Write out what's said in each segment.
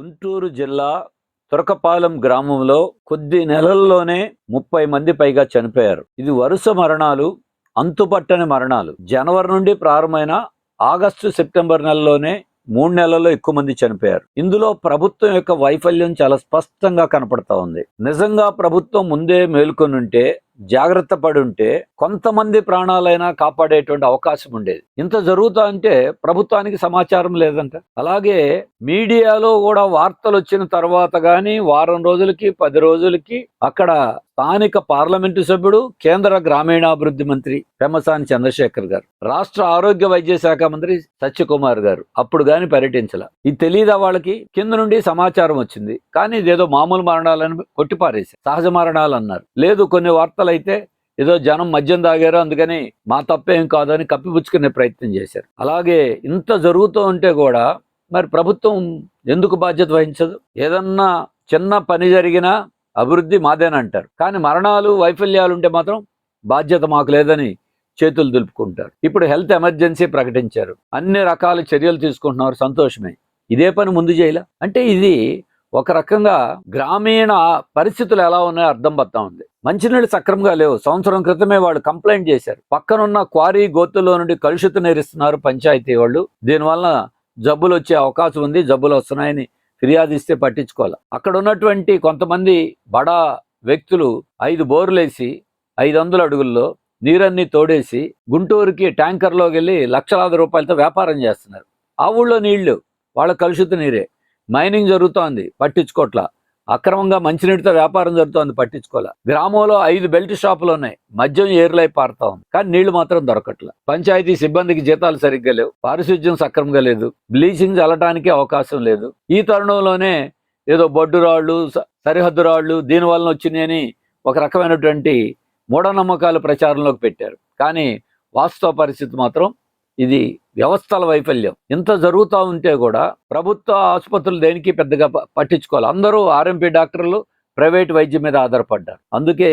గుంటూరు జిల్లా తురకపాలెం గ్రామంలో కొద్ది నెలల్లోనే ముప్పై మంది పైగా చనిపోయారు. ఇది వరుస మరణాలు అంతుపట్టని మరణాలు. జనవరి నుండి ప్రారంభమైన ఆగస్టు సెప్టెంబర్ నెలలోనే మూడు నెలల్లో ఎక్కువ మంది చనిపోయారు. ఇందులో ప్రభుత్వం యొక్క వైఫల్యం చాలా స్పష్టంగా కనపడతా ఉంది. నిజంగా ప్రభుత్వం ముందే మేల్కొనుంటే జాగ్రత్త పడి ఉంటే కొంతమంది ప్రాణాలైనా కాపాడేటువంటి అవకాశం ఉండేది. ఇంత జరుగుతా అంటే ప్రభుత్వానికి సమాచారం లేదంట. అలాగే మీడియాలో కూడా వార్తలు వచ్చిన తర్వాత కానీ వారం రోజులకి పది రోజులకి అక్కడ స్థానిక పార్లమెంటు సభ్యుడు కేంద్ర గ్రామీణాభివృద్ధి మంత్రి పెమ్మసాని చంద్రశేఖర్ గారు రాష్ట్ర ఆరోగ్య వైద్య శాఖ మంత్రి సత్యకుమార్ గారు. అప్పుడు గాని పర్యటించాల. ఇది తెలియదా వాళ్ళకి? కింద నుండి సమాచారం వచ్చింది. కానీ ఇదేదో మామూలు మరణాలని కొట్టిపారేసి సహజ మరణాలు అన్నారు. లేదు కొన్ని వార్తలు అయితే ఏదో జనం మద్యం తాగారు అందుకని మా తప్పేం కాదని కప్పిపుచ్చుకునే ప్రయత్నం చేశారు. అలాగే ఇంత జరుగుతూ ఉంటే కూడా మరి ప్రభుత్వం ఎందుకు బాధ్యత వహించదు? ఏదన్నా చిన్న పని జరిగినా అభివృద్ధి మాదేనంటారు కానీ మరణాలు వైఫల్యాలు ఉంటే మాత్రం బాధ్యత మాకు లేదని చేతులు దులుపుకుంటారు. ఇప్పుడు హెల్త్ ఎమర్జెన్సీ ప్రకటించారు. అన్ని రకాల చర్యలు తీసుకుంటున్నారు. సంతోషమే. ఇదే పని ముందు చేయాల? అంటే ఇది ఒక రకంగా గ్రామీణ పరిస్థితులు ఎలా ఉన్నాయో అర్థం పడతా ఉంది. మంచినీళ్ళు సక్రమంగా లేవు. సంవత్సరం క్రితమే వాళ్ళు కంప్లైంట్ చేశారు. పక్కనున్న క్వారీ గోతుల్లో నుండి కలుషిత నీరిస్తున్నారు పంచాయతీ వాళ్ళు. దీనివల్ల జబ్బులు వచ్చే అవకాశం ఉంది. జబ్బులు వస్తున్నాయని ఫిర్యాదు ఇస్తే పట్టించుకోవాలి. అక్కడ ఉన్నటువంటి కొంతమంది బడా వ్యక్తులు ఐదు బోర్లేసి ఐదు వందల అడుగుల్లో నీరన్నీ తోడేసి గుంటూరుకి ట్యాంకర్లోకి వెళ్ళి లక్షలాది రూపాయలతో వ్యాపారం చేస్తున్నారు. ఆ ఊళ్ళో నీళ్ళు వాళ్ళ కలుషిత నీరే. మైనింగ్ జరుగుతోంది పట్టించుకోట్లా. అక్రమంగా మంచినీటితో వ్యాపారం జరుగుతోంది పట్టించుకోలే. గ్రామంలో ఐదు బెల్ట్ షాపులు ఉన్నాయి. మద్యం ఏర్లై పారుతా ఉంది. కానీ నీళ్ళు మాత్రం దొరకట్లే. పంచాయతీ సిబ్బందికి జీతాలు సరిగ్గా లేవు. పారిశుద్ధ్యం సక్రమంగా లేదు. బ్లీచింగ్ చల్లటానికి అవకాశం లేదు. ఈ తరుణంలోనే ఏదో బొడ్డు రాళ్ళు సరిహద్దు రాళ్ళు దీనివల్ల వచ్చినాయని ఒక రకమైనటువంటి మూఢనమ్మకాలు ప్రచారంలోకి పెట్టారు. కానీ వాస్తవ పరిస్థితి మాత్రం ఇది వ్యవస్థల వైఫల్యం. ఇంత జరుగుతూ ఉంటే కూడా ప్రభుత్వ ఆసుపత్రులు దేనికి పెద్దగా పట్టించుకోవాలి. అందరూ ఆర్ఎంపీ డాక్టర్లు ప్రైవేట్ వైద్యం మీద ఆధారపడ్డారు. అందుకే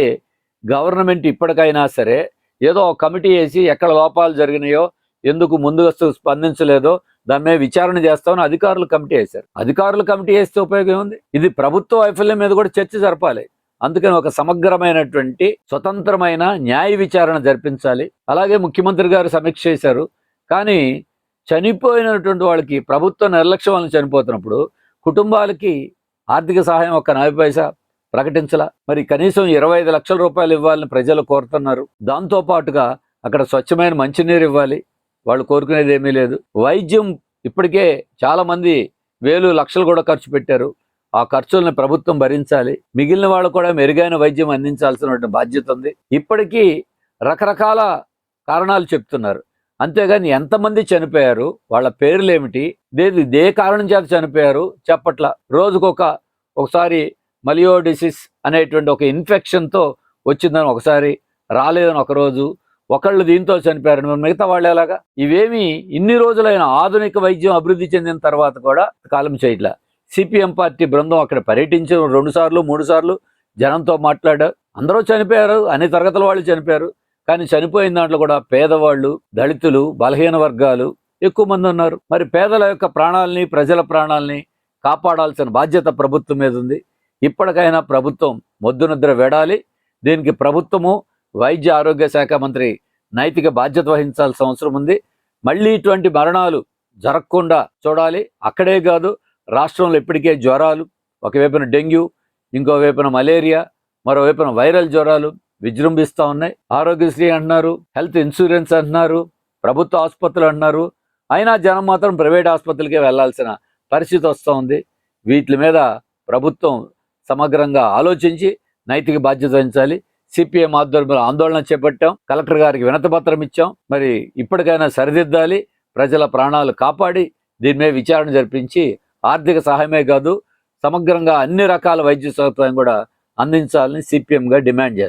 గవర్నమెంట్ ఇప్పటికైనా సరే ఏదో ఒక కమిటీ వేసి ఎక్కడ లోపాలు జరిగినాయో ఎందుకు ముందుగా స్పందించలేదో దాని మీద విచారణ చేస్తామని అధికారులు కమిటీ వేశారు. అధికారులు కమిటీ వేస్తే ఉపయోగం ఏముంది? ఇది ప్రభుత్వ వైఫల్యం మీద కూడా చర్చ జరపాలి. అందుకని ఒక సమగ్రమైనటువంటి స్వతంత్రమైన న్యాయ విచారణ జరిపించాలి. అలాగే ముఖ్యమంత్రి గారు సమీక్ష చేశారు. కానీ చనిపోయినటువంటి వాళ్ళకి ప్రభుత్వ నిర్లక్ష్యం వల్ల చనిపోతున్నప్పుడు కుటుంబాలకి ఆర్థిక సహాయం ఒక నలభై పైసా ప్రకటించలా. మరి కనీసం ఇరవై ఐదు లక్షల రూపాయలు ఇవ్వాలని ప్రజలు కోరుతున్నారు. దాంతో పాటుగా అక్కడ స్వచ్ఛమైన మంచినీరు ఇవ్వాలి. వాళ్ళు కోరుకునేది ఏమీ లేదు. వైద్యం ఇప్పటికే చాలామంది వేలు లక్షలు కూడా ఖర్చు పెట్టారు. ఆ ఖర్చులను ప్రభుత్వం భరించాలి. మిగిలిన వాళ్ళు కూడా మెరుగైన వైద్యం అందించాల్సిన బాధ్యత ఉంది. ఇప్పటికీ రకరకాల కారణాలు చెప్తున్నారు. అంతేగాని ఎంతమంది చనిపోయారు వాళ్ళ పేర్లు ఏమిటి దేని ఇదే కారణం చేత చనిపోయారు చెప్పట్ల. రోజుకొక ఒకసారి మలియోడిసిస్ అనేటువంటి ఒక ఇన్ఫెక్షన్తో వచ్చిందని ఒకసారి రాలేదని ఒకరోజు ఒకళ్ళు దీంతో చనిపోయారు మిగతా వాళ్ళు ఎలాగా? ఇవేమి ఇన్ని రోజులైన ఆధునిక వైద్యం అభివృద్ధి చెందిన తర్వాత కూడా కాలం చేయట్లా. సిపిఎం పార్టీ బృందం అక్కడ పర్యటించిన రెండు సార్లు మూడు సార్లు జనంతో మాట్లాడారు. అందరూ చనిపోయారు అన్ని తరగతుల వాళ్ళు చనిపోయారు. కానీ చనిపోయిన దాంట్లో కూడా పేదవాళ్ళు దళితులు బలహీన వర్గాలు ఎక్కువ మంది ఉన్నారు. మరి పేదల యొక్క ప్రాణాలని ప్రజల ప్రాణాలని కాపాడాల్సిన బాధ్యత ప్రభుత్వం మీద ఉంది. ఇప్పటికైనా ప్రభుత్వం మొద్దునిద్ర వేడాలి. దీనికి ప్రభుత్వము వైద్య ఆరోగ్య శాఖ మంత్రి నైతిక బాధ్యత వహించాల్సిన అవసరం ఉంది. మళ్ళీ ఇటువంటి మరణాలు జరగకుండా చూడాలి. అక్కడే కాదు రాష్ట్రంలో ఇప్పటికే జ్వరాలు ఒకవైపున డెంగ్యూ ఇంకోవైపున మలేరియా మరోవైపున వైరల్ జ్వరాలు విజృంభిస్తూ ఉన్నాయి. ఆరోగ్యశ్రీ అంటున్నారు హెల్త్ ఇన్సూరెన్స్ అంటున్నారు ప్రభుత్వ ఆసుపత్రులు అంటున్నారు. అయినా జనం మాత్రం ప్రైవేట్ ఆసుపత్రులకే వెళ్ళాల్సిన పరిస్థితి వస్తూ ఉంది. వీటి మీద ప్రభుత్వం సమగ్రంగా ఆలోచించి నైతిక బాధ్యత వహించాలి. సిపిఎం ఆధ్వర్యంలో ఆందోళన చేపట్టాం. కలెక్టర్ గారికి వినతపత్రం ఇచ్చాం. మరి ఇప్పటికైనా సరిదిద్దాలి. ప్రజల ప్రాణాలు కాపాడి దీని మీద విచారణ జరిపించి ఆర్థిక సహాయమే కాదు సమగ్రంగా అన్ని రకాల వైద్య సదుపాయం కూడా అందించాలని సిపిఎంగా డిమాండ్ చేస్తాం.